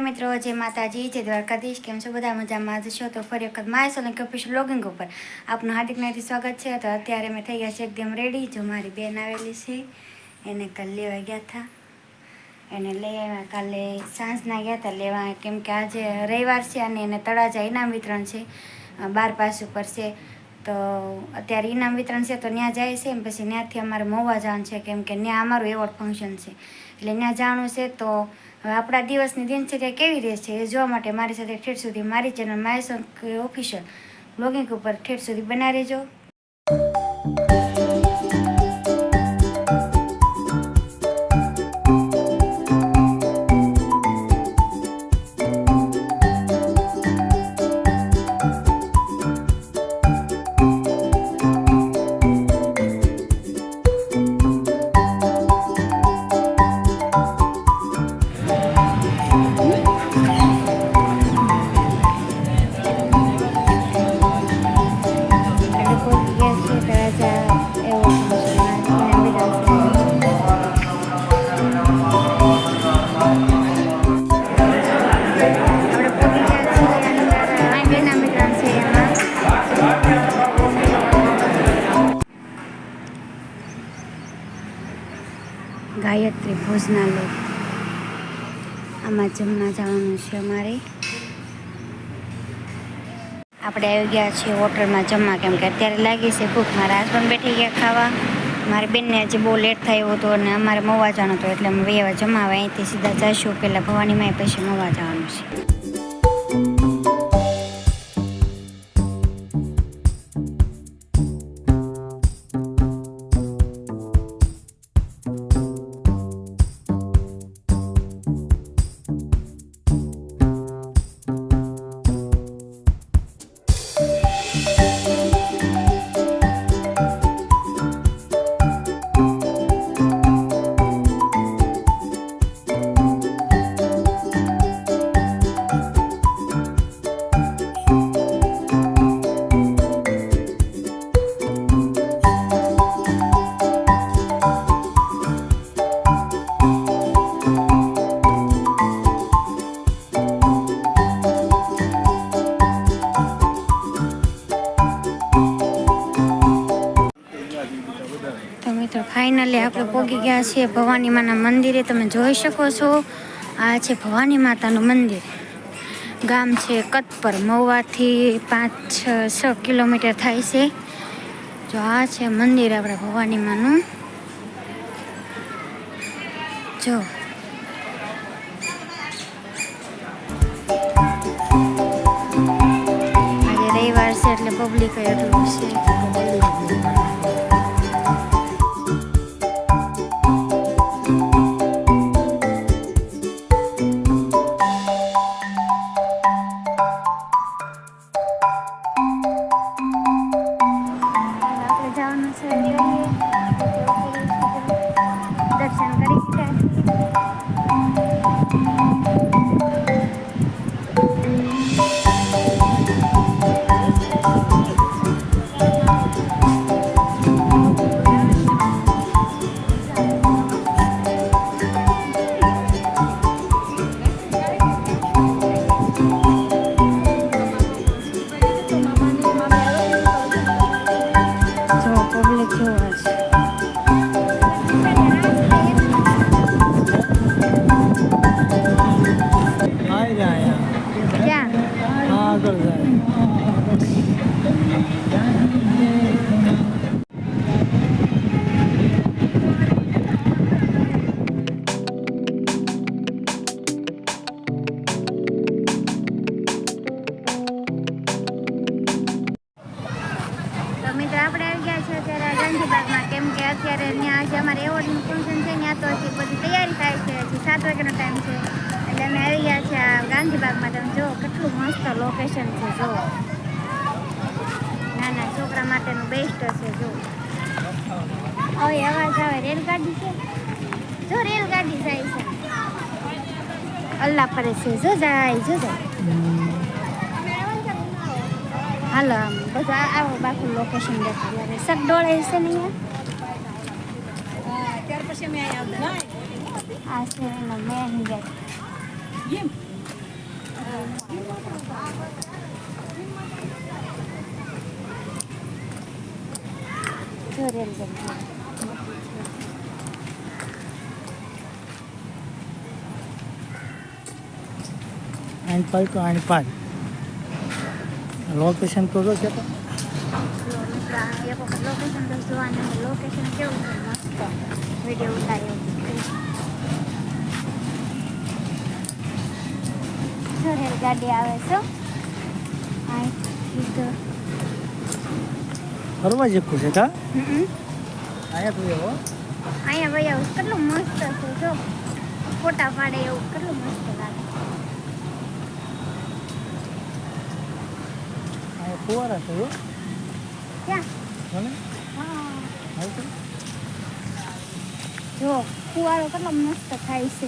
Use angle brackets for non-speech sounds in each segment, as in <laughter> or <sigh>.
મિત્રો, જય માતાજી, જય દ્વારકાધીશ, કેમ છો? બધા મજામાં જ છો? તો ફરી વખત માય સોલંકી કે લોગિંગ ઉપર આપનું હાર્દિક નાથી સ્વાગત છે. તો અત્યારે મેં થઈ ગયા છે એકદમ રેડી જો મારી બેન આવેલી છે, એને કાલે લેવા ગયા હતા. એને લઈ આવ્યા, કાલે સાંજના ગયા હતા લેવા. કેમ કે આજે રવિવાર છે અને એને તળાજા ઇનામ વિતરણ છે બાર પાસ ઉપર છે. તો અત્યારે ઇનામ વિતરણ છે તો ત્યાં જાય છે. પછી ત્યાંથી અમારે મોવા જવાનું છે. કેમ કે ત્યાં અમારું એવોર્ડ ફંક્શન છે. એટલે ત્યાં જાણવું છે તો હવે આપણા દિવસની દિનચર્યા કેવી રહેશે એ જોવા માટે મારી સાથે ઠેઠ સુધી મારી ચેનલ માયસંક ઓફિશિયલ બ્લોગિંગ ઉપર ઠેઠ સુધી બનાવી રહેજો. આમાં જમવા જવાનું છે અમારે. આપણે આવી ગયા છીએ હોટલમાં જમવા, કેમ કે અત્યારે લાગી છે ભૂખ. મારા હસબન્ડ બેઠી ગયા ખાવા. મારી બેનને આજે બહુ લેટ થયો હતો અને અમારે મવા જવાનું હતું, એટલે અમે વેવા જમાવા અહીંથી સીધા જઈશું પહેલાં ભવાનીમાં પછી મવા જવાનું છે. ફાઇનલી આપણે પોગી ગયા છીએ ભવાની માના મંદિરે. તમે જોઈ શકો છો, આ છે ભવાની માતાનું મંદિર. ગામ છે કતપર, મહુવાથી પાંચ, છ કિલોમીટર થાય છે. જો આ છે મંદિર આપણે ભવાની માનું. જો. આજે રવિવાર છે એટલે પબ્લિક એટલું છે. ત્યાં આજે અમારે એવોર્ડનું ફંક્શન છે, ત્યાં તો હજી બધી તૈયારી થાય છે. હજી સાત વાગ્યાનો ટાઈમ છે. એટલે અમે છે આ ગાંધીબાગમાં. તમે જો મસ્ત લોકેશન છે જો નાના છોકરા માટેનું બેસ્ટ હશે જો હવે અવાજ આવે, રેલગાડી છે? જો રેલગાડી જાય છે. અલ્લા ફરે છે, જો જાય, જો હાલો, આમ બધા આવો બાકું લોકેશન દેખાડે સક ડોળે છે ને અહીંયા? ત્યાર પછી અમે અહીંયા આવતા. આ છે એનો મેન ગેટ એમ જો રેલ. આઠ પાંચ તો આઠ પાંચ લોકેશન તો જો છે તો એક વખત લોકેશન તો જોવાનું લોકેશન કેવું છે? મસ્ત વીડિયો ઉતાર્યો જો રેલગાડી આવે છે ફરવા છે કા હમ. અહીંયા તું એવો અહીંયા ભાઈ આવું કેટલું મસ્ત છે જો ફોટા પાડે એવું કેટલું મસ્ત લાગે ફુવારા છે ક્યાં હા જો ફુવારો કેટલો મસ્ત થાય છે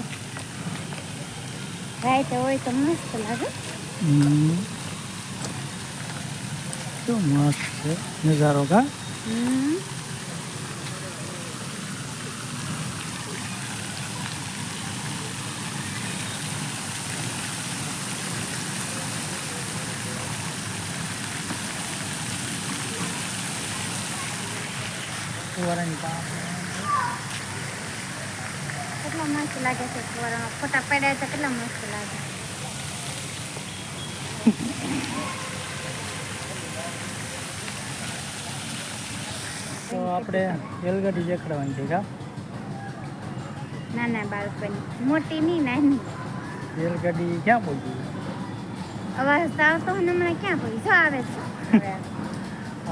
રાતે હોય તો મસ્ત લાગે હમ. શું મસ્ત છે નજારો કા હમ ફુવારાની પાસે કેટલો મસ્ત લાગે છે ફુવારામાં ફોટા પડ્યા તો કેટલા મસ્ત લાગે. તો આપણે રેલગાડી દેખાડવાની છે કા? નાના બાળકોની. મોટી નહીં નાની. રેલગાડી ક્યાં પહોંચી? અવાજ તો આવતો ને હમણાં ક્યાં પહોંચી? જો આવે છે. હવે.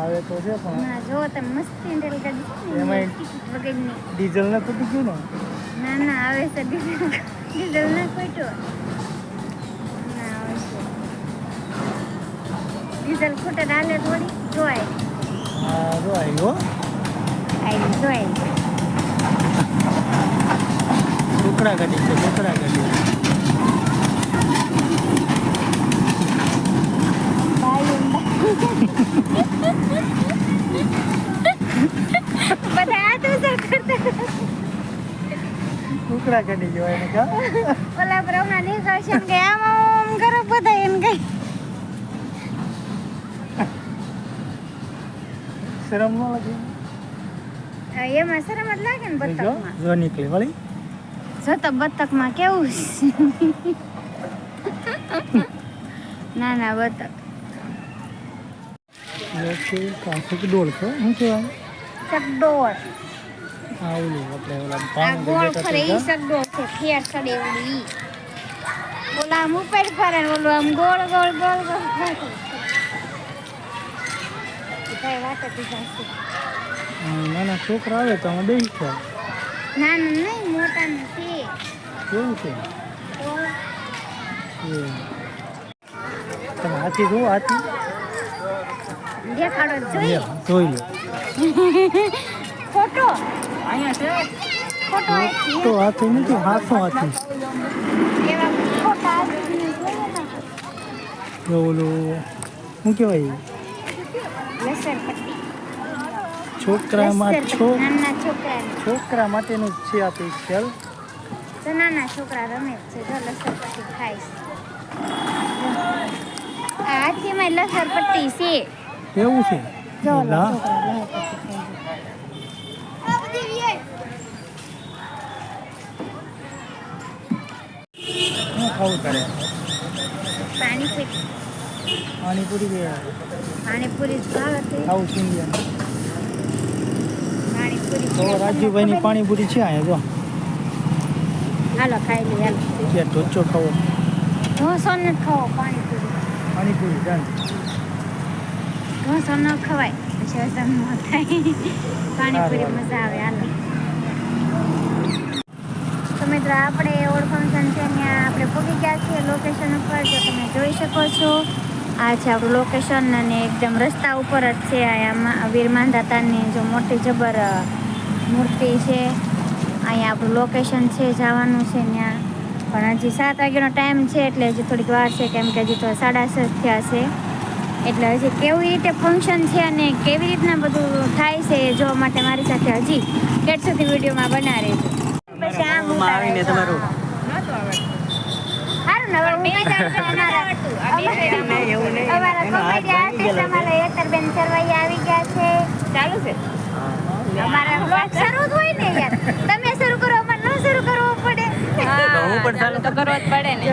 આવે તો છે પણ હમણાં જો તમે મસ્તી રેલગાડી એમાં ને ડીઝલ ને તૂટી ગયું ને? ના ના આવે છે. ડીઝલ ડીઝલ ના ખોટો ના આવે છે. ડીઝલ ખોટે ડાલે થોડી જોવાય. હા જો આવ્યો આવી જોવાય. ટુકડા ગાડી છે ટુકડા ગાડી બધા આ તો સર કરતા ટુકડા ગાડી ગયો એને કા? ઓલા પરની નીકળશે કે આમ આમ કરો બધા એમ કઈ શરમ ન લાગે? એમાં શરમ જ લાગે ને બતકમાં. જો નીકળી વળી? જો તો બતકમાં કેવું છે? ના ના બતક. ડોળ છે છે શું કહેવાય? ચકડોળ. આ ઓલું આપણે ઓલા પાણી ગોળ ફરે ઈ કા? ચકડોળ છે ફેર એવડી ઈ ઓલા આમ ઉપર ફરે ઓલું આમ ગોળ ગોળ ગોળ ગોળ. ફરે ભાઈ વાત હતી હા, નાના છોકરા આવે તો આમાં બેસી જાય નાના નહીં મોટા નથી કેવું છે? તમે હાથી જુઓ હાથી? દેખાડો જોઈ લો. <laughs> ફોટો. તો હાથી નથી હાથો હાથી. ઓલું શું કહેવાય? છોકરામાં છોકરા માટેનું છે આ પિક્ચર તો નાના છોકરા રમે છે જો લસર પટ્ટી ખાય છે આ હાથીમાં લસર પટ્ટી છે. એવું છે? જો ઓલા ના છોકરા લસર પટ્ટી ખાય છે શું ખાવું તારે? પાણીપુરી. પાણીપુરી બી. પાણીપુરી જ છે ઇન્ડિયન પાણીપુરી તો રાજુભાઈની પાણીપુરી છે અહીંયા હાલો ખાઈ લઈએ હાલો. કે ઢોચો ખાવો. ઢોસો ન ખાવો પાણીપુરી. પાણીપુરી ડન ઢોસો ન ખવાય. પછી હજમ ન થાય. પાણીપુરી મજા આવે હાલો. મિત્રો, આપણે ઓળ ફંક્શન છે ત્યાં આપણે પૂગી ગયા છીએ લોકેશન ઉપર જો તમે જોઈ શકો છો. આ છે આપણું લોકેશન અને એકદમ રસ્તા ઉપર જ છે અહીંયા વીરમાન દાતાની જો મોટી જબર મૂર્તિ છે. અહીંયા આપણું લોકેશન છે, જવાનું છે ત્યાં. પણ હજી સાત વાગ્યાનો ટાઈમ છે, એટલે હજી થોડીક વાર છે, કેમ કે હજી તો સાડા છ થયા છે. એટલે હજી કેવી રીતે ફંક્શન છે અને કેવી રીતના બધું થાય છે એ જોવા માટે મારી સાથે હજી ગેટ સુધી વિડીયોમાં બનાવે રહેજો. પછી આવીને તમારું અમારા અમારા comedy artist અમારા હેતરબેન સરવૈયા આવી ગયા છે ચાલુ છે અમારા vlog શરૂ જ હોય ને યાર તમે શરૂ કરો શરૂ કરવો પડે હું પણ ચાલુ તો કરવો જ પડે ને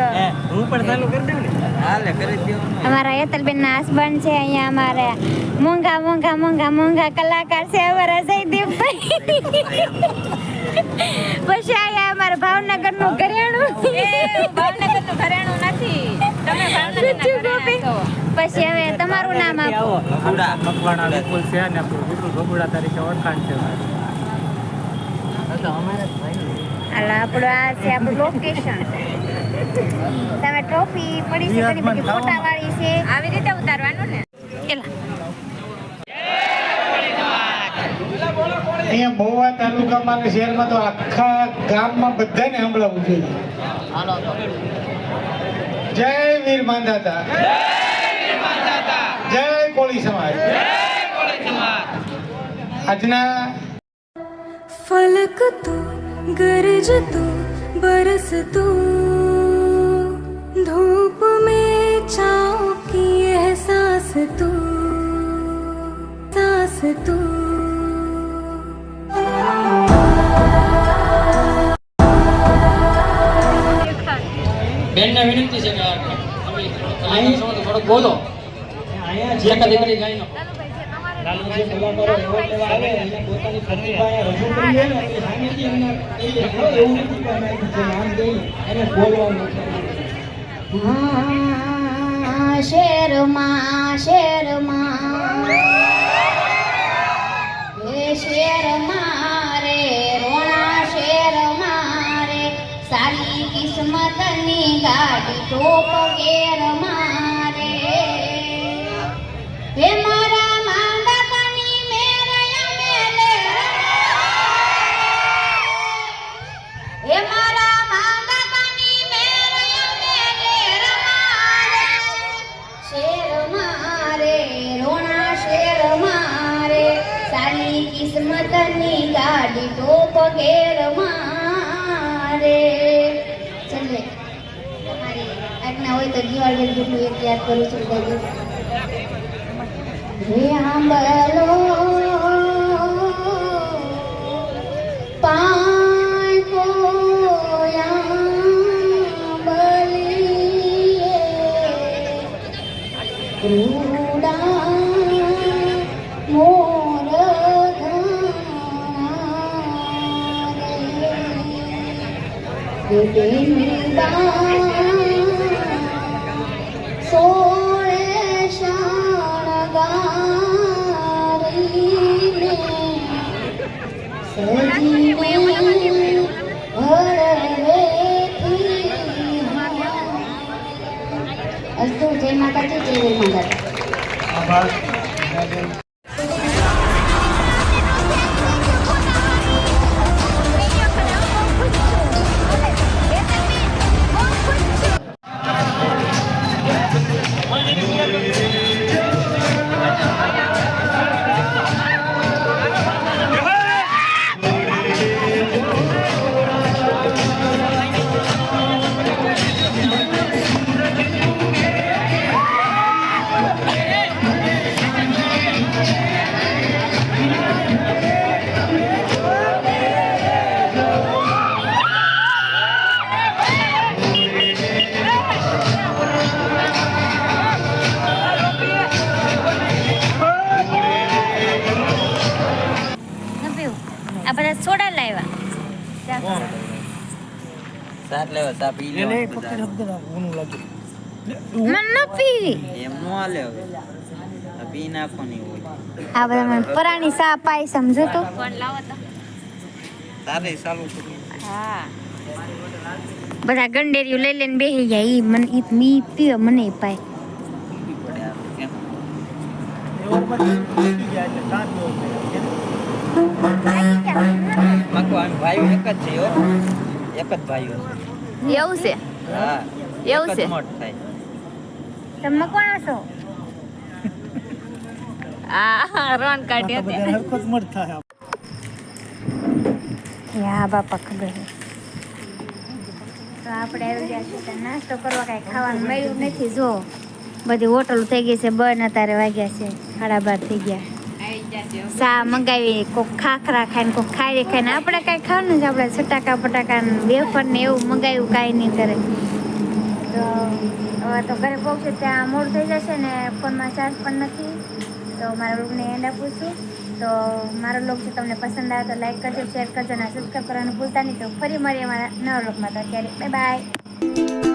હું પણ ચાલુ કરી દઉં ને હાલે કરી દેવાનું અમારા હેતલબેન ના હસબન્ડ છે અહીંયા અમારા મોંઘા મોંઘા મોંઘા મોંઘા કલાકાર છે અમારા જયદીપભાઈ પછી આયા અમારા ભાવનગરનું ઘરેણું. ભાવનગરનું ઘરેણું નથી. તમે ભાવનગર પછી હવે તમારું નામ આપો. આવો. મકવાણા વિપુલ છે અને આપણું વિપુલ બગુડા તરીકે ઓળખાણ છે. હાલો આપણું આ છે આપણું લોકેશન તમે ટ્રોફી પડી છે ઘણી બધી ફોટા વાળી છે. આવી રીતે ઉતારવાનું ને? એલા. અહીંયા મહુવા તાલુકામાં અને શહેરમાં તો આખા ગામમાં બધાને સંભળાવવું જોઈએ જય વીર માંધાતા જય કોળી સમાજ આજના फलक तो गरज तो बरस तो धूप में छाँव की एहसास तो सांस तो બેનને વિનંતી છે કે આ તમે કલાકાર છો તો થોડુંક બોલો. જે કદી કરી ગાઈ નો જે કલાકારો એવોર્ડ કિસ્મતની ગાડી ટોપ ગેર મારે. આજના હોય તો દિવાળી જેટલું એક યાદ કરું છું દાદી much. બધા લાવ્યા સાત લેવા પી લાગે. મને ન પીવી એમ નો હાલે હવે. પી નાખવાની હોય. આ બધા મને પરાણી સા પાય સમજો તો? ફોન લાવો તો. તારે ચાલુ હા. બધા ગંડેરિયું લઈ લઈને બેસી જાય ઈ મને ઈ મી પીવે મને પાય. પડે જ છે હો. એક જ ભાઈઓ છે. એવું છે? હા એવું છે? મોટ થાય. તમે કોણ છો આ રોન કાઢ્યો તે બધા હરખો જ મત થાય. યા બાપા ખબર છે. તો આપણે આવી ગયા છીએ નાસ્તો કરવા કાંઈ ખાવાનું મળ્યું નથી. જો બધી હોટલ થઈ ગઈ છે બન અત્યારે વાગ્યા છે સાડા બાર થઈ ગયા. ચા મંગાવી, કોક ખાખરા ખાઈને, કોક ખાઈ ખાઈને. આપણે કાંઈ ખાવાનું જ આપણે છટાકા પટાકા વેફર ને એવું મંગાવ્યું, કાંઈ નહીં કરે. તો હવે તો ઘરે પહોંચે ત્યાં મોડ થઈ જશે ને ફોનમાં ચાર્જ પણ નથી. તો મારા લોગને એન્ડ આપું છું. તો મારો લોગ જો તમને પસંદ આવે તો લાઈક કરજો શેર કરજો અને સબસ્ક્રાઈબ કરવાનું ભૂલતા નહીં. તો ફરી મળીએ મારા નવા લોકમાં તો અત્યારે બાય બાય